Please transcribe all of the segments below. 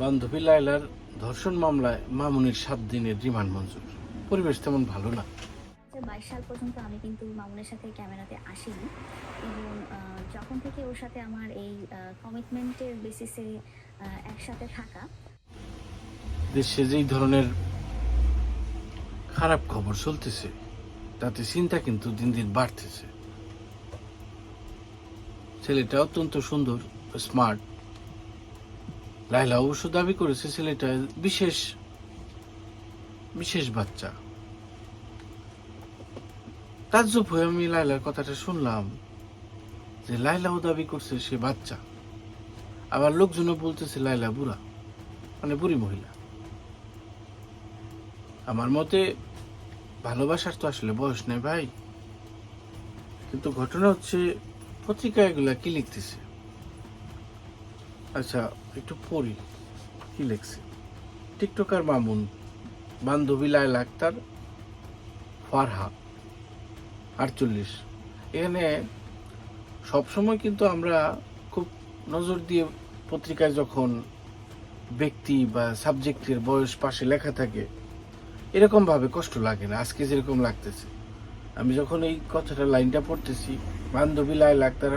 বান্ধবী লাইলার ধর্ষণ মামলায় মামুনের সাত দিনের রিমান্ড মঞ্জুর। পরিবেশ তেমন ভালো না। বাইশ সাল পর্যন্ত আমি কিন্তু মামুনের সাথে ক্যামেরাতে আসিনি। এবং যখন থেকে ওর সাথে আমার এই কমিটমেন্টের বেসিসে একসাথে থাকা। দেশে যেই ধরনের খারাপ খবর চলতেছে তাতে চিন্তা কিন্তু দিন দিন বাড়তেছে। ছেলেটা অত্যন্ত সুন্দর স্মার্ট লাইলা অবশ্য দাবি করেছে ছেলেটা বিশেষ বিশেষ বাচ্চা। তাজ্জব হয়ে আমি লাইলার কথাটা শুনলাম যে লাইলাও দাবি করছে সে বাচ্চা। আবার লোকজনও বলতেছে লাইলা বুড়া মানে বুড়ি মহিলা। আমার মতে ভালোবাসার তো আসলে বয়স নেই ভাই। কিন্তু ঘটনা হচ্ছে পত্রিকা এগুলা কি লিখতেছে? আচ্ছা একটু পড়ি। কি লিখছে? টিকটকার মামুন, বান্ধবী লায়লা আক্তার, ফারহা, আটচল্লিশ। এখানে সবসময় কিন্তু আমরা খুব নজর দিয়ে পত্রিকায় যখন ব্যক্তি বা সাবজেক্টের বয়স পাশে লেখা থাকে, এরকমভাবে কষ্ট লাগে না, আজকে যেরকম লাগতেছে। আমি যখন এই কথাটা লাইনটা পড়তেছি, বান্ধবী লাইলা আক্তার,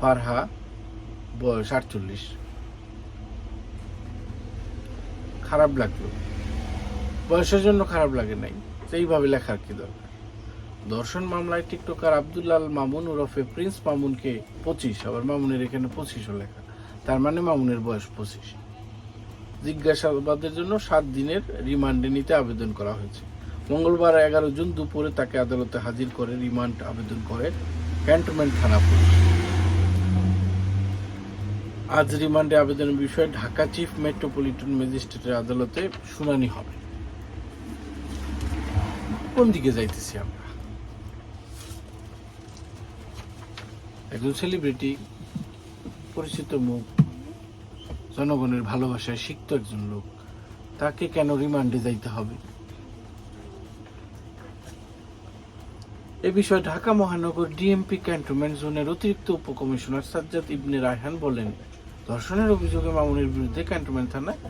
ফারহা বয়স আটচল্লিশ। খারাপ লাগল। বয়সের জন্য খারাপ লাগে নাই। সেইভাবে লেখার কি দরকার? দর্শন মামলায় টিকটকার আব্দুল্লাল মামুন ওরফে প্রিন্স মামুনকে পঁচিশ, আবার মামুনের এখানে পঁচিশও লেখা। তার মানে মামুনের বয়স পঁচিশ। জিজ্ঞাসাবাদের জন্য সাত দিনের রিমান্ডে নিতে আবেদন করা হয়েছে। মঙ্গলবার এগারো জুন দুপুরে তাকে আদালতে হাজির করে রিমান্ড আবেদন করে ক্যান্টনমেন্ট থানা পুলিশ। আজ রিমান্ডে আবেদনের বিষয়ে ঢাকা চিফ মেট্রোপলিটন ম্যাজিস্ট্রেটের আদালতে শুনানি হবে। কোন দিকে যাইতেছি আমরা? একজন সেলিব্রিটি পরিচিত মুখ, জনগণের ভালোবাসায় সিক্ত একজন লোক, তাকে কেন রিমান্ডে যাইতে হবে? এ বিষয়ে ঢাকা মহানগর ডিএমপি ক্যান্টনমেন্ট জোনের অতিরিক্ত উপকমিশনার সাজ্জাদ ইবনে রায়হান বলেন ধর্ষণের অভিযোগে মামুনের বিরুদ্ধে ক্যান্টনমেন্ট থানায়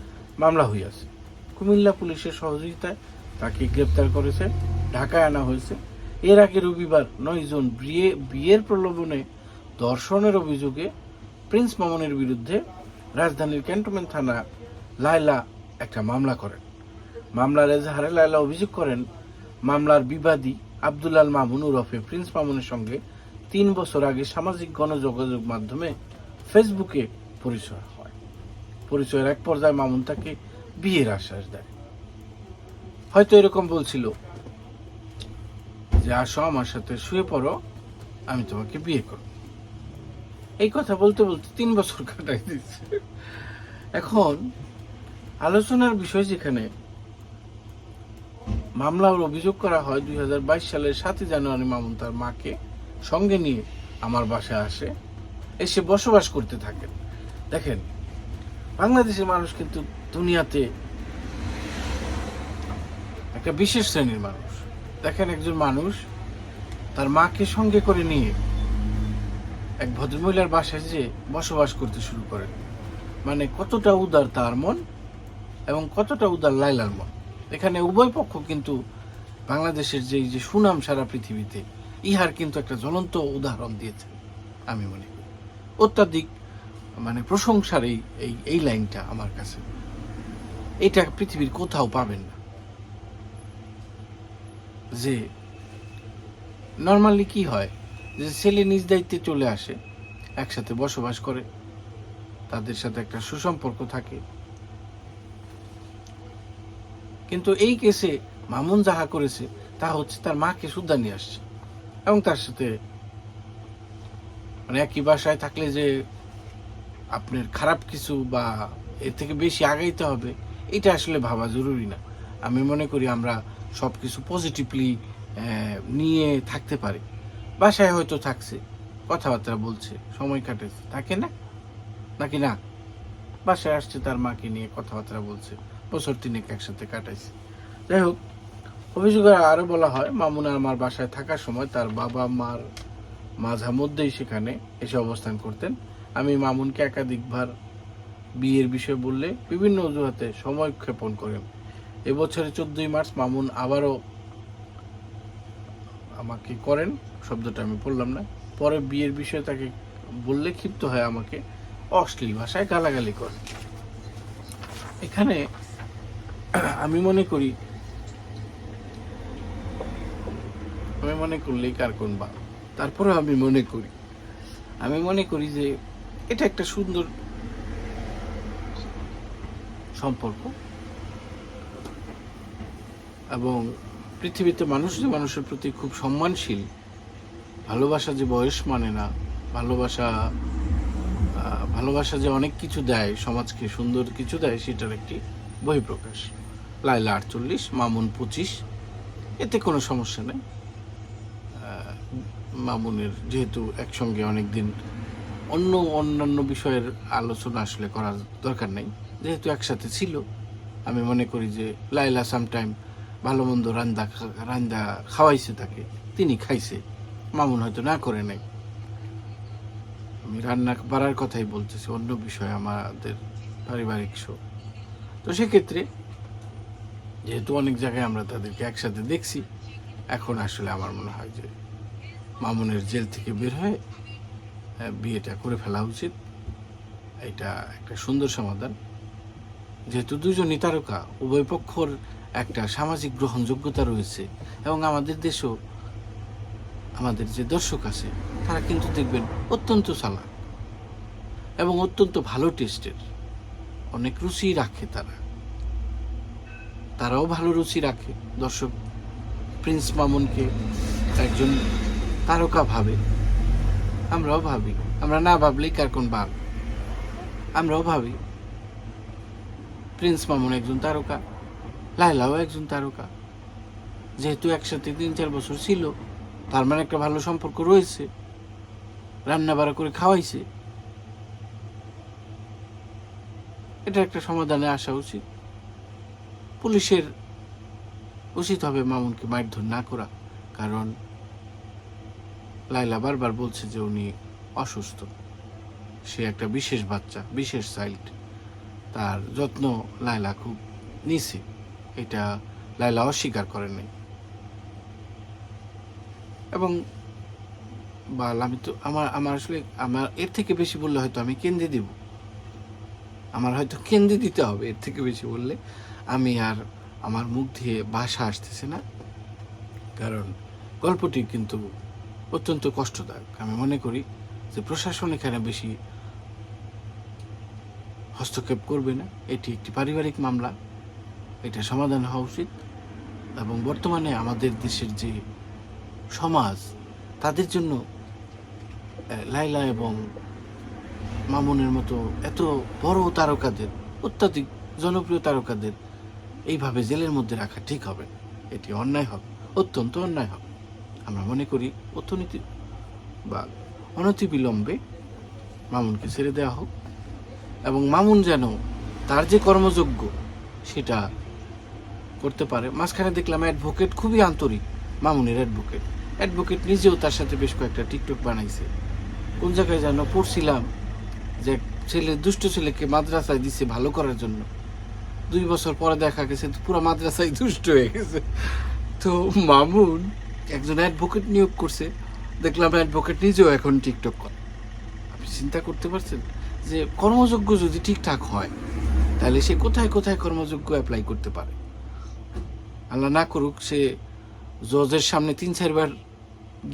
মামলা হইয়াছে। কুমিল্লা পুলিশের সহযোগিতায় তাকে গ্রেপ্তার করেছে, ঢাকায় আনা হয়েছে। এর আগে রবিবার নয় জন বিয়ে, বিয়ের প্রলোভনে ধর্ষণের অভিযোগে প্রিন্স মামুনের বিরুদ্ধে রাজধানীর ক্যান্টনমেন্ট থানা লায়লা একটা মামলা করেন। মামলার এজাহারে লায়লা অভিযোগ করেন, মামলার বিবাদী আব্দুল্লাল মামুন ওরফে প্রিন্স মামুনের সঙ্গে তিন বছর আগে সামাজিক গণযোগাযোগ মাধ্যমে ফেসবুকে পরিচয় হয়। পরিচয়ের এক পর্যায়ে মামুন তাকে বিয়ের আশ্বাস দেয়। হয়তো এরকম বলছিল, যে আসো আমার সাথে, শুয়ে পড়ো, আমি তোমাকে বিয়ে করব। এই কথা বলতে বলতে তিন বছর কাটাই দিচ্ছে। এখন আলোচনার বিষয় যেখানে মামলার অভিযোগ করা হয়, দুই হাজার বাইশ সালের সাতই জানুয়ারি মামুন তার মাকে সঙ্গে নিয়ে আমার বাসায় আসে, এসে বসবাস করতে থাকেন। দেখেন, বাংলাদেশের মানুষ কিন্তু দুনিয়াতে একটা বিশেষ শ্রেণির মানুষ। দেখেন একজন মানুষ তার মাকে সঙ্গে করে নিয়ে এক ভদ্রমহিলার বাসায় যে বসবাস করতে শুরু করেন মানে কতটা উদার তার মন এবং কতটা উদার লাইলার মন। এখানে উভয় পক্ষ কিন্তু বাংলাদেশের যে যে সুনাম সারা পৃথিবীতে, ইহার কিন্তু একটা জ্বলন্ত উদাহরণ দিয়েছে, আমি মনে করি। অত্যাধিক মানে প্রশংসার এই এই এই লাইনটা আমার কাছে। এটা পৃথিবীর কোথাও পাবেন না। যে নর্মালি কি হয়? যে ছেলে নিজ দায়িত্বে চলে আসে, একসাথে বসবাস করে, তাদের সাথে একটা সুসম্পর্ক থাকে। কিন্তু এই কেসে মামুন যাহা করেছে তা হচ্ছে তার মাকে সুদ্ধা নিয়ে আসছে। এবং তার সাথে মানে একই বাসায় থাকলে যে আপনার খারাপ কিছু বা এর থেকে বেশি আগাইতে হবে, এটা আসলে ভাবা জরুরি না। আমি মনে করি আমরা সব কিছু পজিটিভলি নিয়ে থাকতে পারি। বাসায় হয়তো থাকছে, কথাবার্তা বলছে, সময় কাটেছে, থাকে না? নাকি না? বাসায় আসছে তার মাকে নিয়ে কথাবার্তা বলছে, বছর তিনেক একসাথে কাটাইছে। যাই হোক, অভিযোগে আরও বলা হয়, মামুন আমার বাসায় থাকার সময় তার বাবা মার মাঝা মধ্যেই সেখানে এসে অবস্থান করতেন। আমি মামুনকে একাধিকবার বিয়ের বিষয়ে বললে বিভিন্ন অজুহাতে সময় ক্ষেপণ করেন। এবছরে চোদ্দই মার্চ মামুন আবারও আমাকে করেন, শব্দটা আমি বললাম না। পরে বিয়ের বিষয়ে তাকে বললে ক্ষিপ্ত হয় আমাকে, অশ্লীল ভাষায় গালাগালি করে। এখানে আমি মনে করি, আমি মনে করলেই কার কোন বা। তারপরে আমি মনে করি, আমি মনে করি যে এটা একটা সুন্দর সম্পর্ক। এবং পৃথিবীতে মানুষ যে মানুষের প্রতি খুব সম্মানশীল, ভালোবাসা যে বয়স মানে না, ভালোবাসা ভালোবাসা যে অনেক কিছু দেয়, সমাজকে সুন্দর কিছু দেয়, সেটার একটি বহিঃপ্রকাশ। লাইলা আটচল্লিশ, মামুন পঁচিশ, এতে কোনো সমস্যা নেই। মামুনের যেহেতু একসঙ্গে অনেক দিন অন্য অন্যান্য বিষয়ের আলোচনা আসলে করার দরকার নেই। যেহেতু একসাথে ছিল, আমি মনে করি যে লাইলা সামটাইম ভালো মন্দ রান্দা রান্দা খাওয়াইছে তাকে, তিনি খাইছে, মামুন হয়তো না করে নাই। আমি রান্না বাড়ার কথাই বলতেছি, অন্য বিষয় আমাদের পারিবারিক শো। তো সেক্ষেত্রে যেহেতু অনেক জায়গায় আমরা তাদেরকে একসাথে দেখছি, এখন আসলে আমার মনে হয় যে মামুনের জেল থেকে বের হয়ে বিয়েটা করে ফেলা উচিত। এটা একটা সুন্দর সমাধান। যেহেতু দুজনই তারকা, উভয় পক্ষর একটা সামাজিক গ্রহণযোগ্যতা রয়েছে এবং আমাদের দেশও আমাদের যে দর্শক আছে, তারা কিন্তু দেখবেন অত্যন্ত চালাক এবং অত্যন্ত ভালো টেস্টের। অনেক রুচি রাখে তারা। তারাও ভালো রুচি রাখে। দর্শক প্রিন্স মামুনকে একজন তারকা ভাবে আমরাও ভাবি আমরা না ভাবলেই কার কোন ভাব আমরাও ভাবি প্রিন্স মামুন একজন তারকা লাইলাও একজন তারকা। যেহেতু একসাথে তিন চার বছর ছিল, তার মানে একটা ভালো সম্পর্ক রয়েছে রান্না বাড়া করে খাওয়াইছে। এটা একটা সমাধানে আসা উচিত। পুলিশের উচিত হবে মামুনকে মারধর না করা, কারণ লাইলা বারবার বলছে যে উনি অসুস্থ। সে একটা বিশেষ বাচ্চা, বিশেষ চাইল্ড তার যত্ন লাইলা খুব নিছে। এটা লাইলা অস্বীকার করে নাই। এবং বাল, আমি তো, আমার আমার আসলে, আমার, এর থেকে বেশি বললে হয়তো আমি কেন্দ্রে দিব। আমার হয়তো কেন্দ্রে দিতে হবে, এর থেকে বেশি বললে। আমি আর আমার মুখ দিয়ে ভাষা আসতেছে না। কারণ গল্পটি কিন্তু অত্যন্ত কষ্টদায়ক। আমি মনে করি যে প্রশাসন এখানে বেশি হস্তক্ষেপ করবে না। এটি একটি পারিবারিক মামলা। এটা সমাধান হওয়া উচিত এবং বর্তমানে আমাদের দেশের যে সমাজ, তাদের জন্য লাইলা এবং মামুনের মতো এত বড় তারকাদের, অত্যাধিক জনপ্রিয় তারকাদের এইভাবে জেলের মধ্যে রাখা ঠিক হবে এটি অন্যায় হবে, অত্যন্ত অন্যায় হবে। আমরা মনে করি অর্থনীতি বা অনতিবিলম্বে মামুনকে ছেড়ে দেওয়া হোক। এবং মামুন যেন তার যে কর্মযোগ্য সেটা করতে পারে। মাঝখানে দেখলাম অ্যাডভোকেট খুবই আন্তরিক, মামুনের অ্যাডভোকেট অ্যাডভোকেট নিজেও তার সাথে বেশ কয়েকটা টিকটক বানাইছে। কোন জায়গায় যেন পড়ছিলাম যে ছেলে, দুষ্ট ছেলেকে মাদ্রাসায় দিছে ভালো করার জন্য। দুই বছর পরে দেখা গেছে পুরো মাদ্রাসায় দুষ্ট হয়ে গেছে। তো মামুন একজন অ্যাডভোকেট নিয়োগ করছে, দেখলাম অ্যাডভোকেট নিজেও এখন টিকটক করে। আপনি চিন্তা করতে পারছেন যে কর্মযোগ্য যদি ঠিকঠাক হয়, তাহলে সে কোথায় কোথায় কর্মযোগ্য অ্যাপ্লাই করতে পারে? আল্লাহ না করুক, সে জজের সামনে তিন চারবার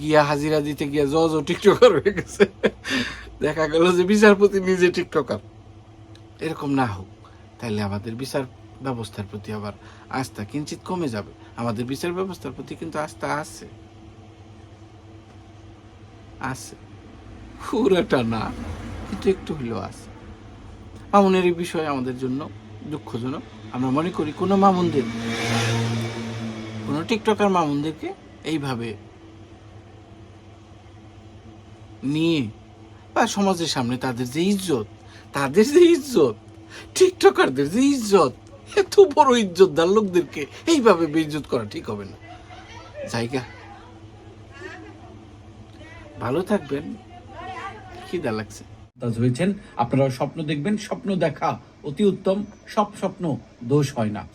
গিয়া হাজিরা দিতে গিয়া জজও টিকটকার হয়ে গেছে। দেখা গেল যে বিচারপতি নিজে টিকটকার এরকম না হোক, তাহলে আমাদের বিচার ব্যবস্থার প্রতি আবার আস্থা কিঞ্চিত কমে যাবে। আমাদের বিচার ব্যবস্থার প্রতি কিন্তু আস্থা আছে। আছে। পুরাটা না, কিন্তু একটু হলেও আছে। মামুনের এই বিষয়ে আমাদের জন্য দুঃখজনক। আমরা মনে করি কোনো মামুনদের, কোনো টিকটকার মামুনদেরকে এইভাবে নিয়ে বা সমাজের সামনে তাদের যে ইজ্জত, তাদের যে ইজ্জত, টিকটকারদের যে ইজ্জত এত বড় ইজ্জতদার লোকদেরকে এইভাবে বেইজ্জত করা ঠিক হবে না। জায়গা। ভালো থাকবেন। খিদা লাগছে। মুমতাজ হয়েছেন। আপনারা স্বপ্ন দেখবেন, স্বপ্ন দেখা অতি উত্তম, সব স্বপ্ন দোষ হয় না.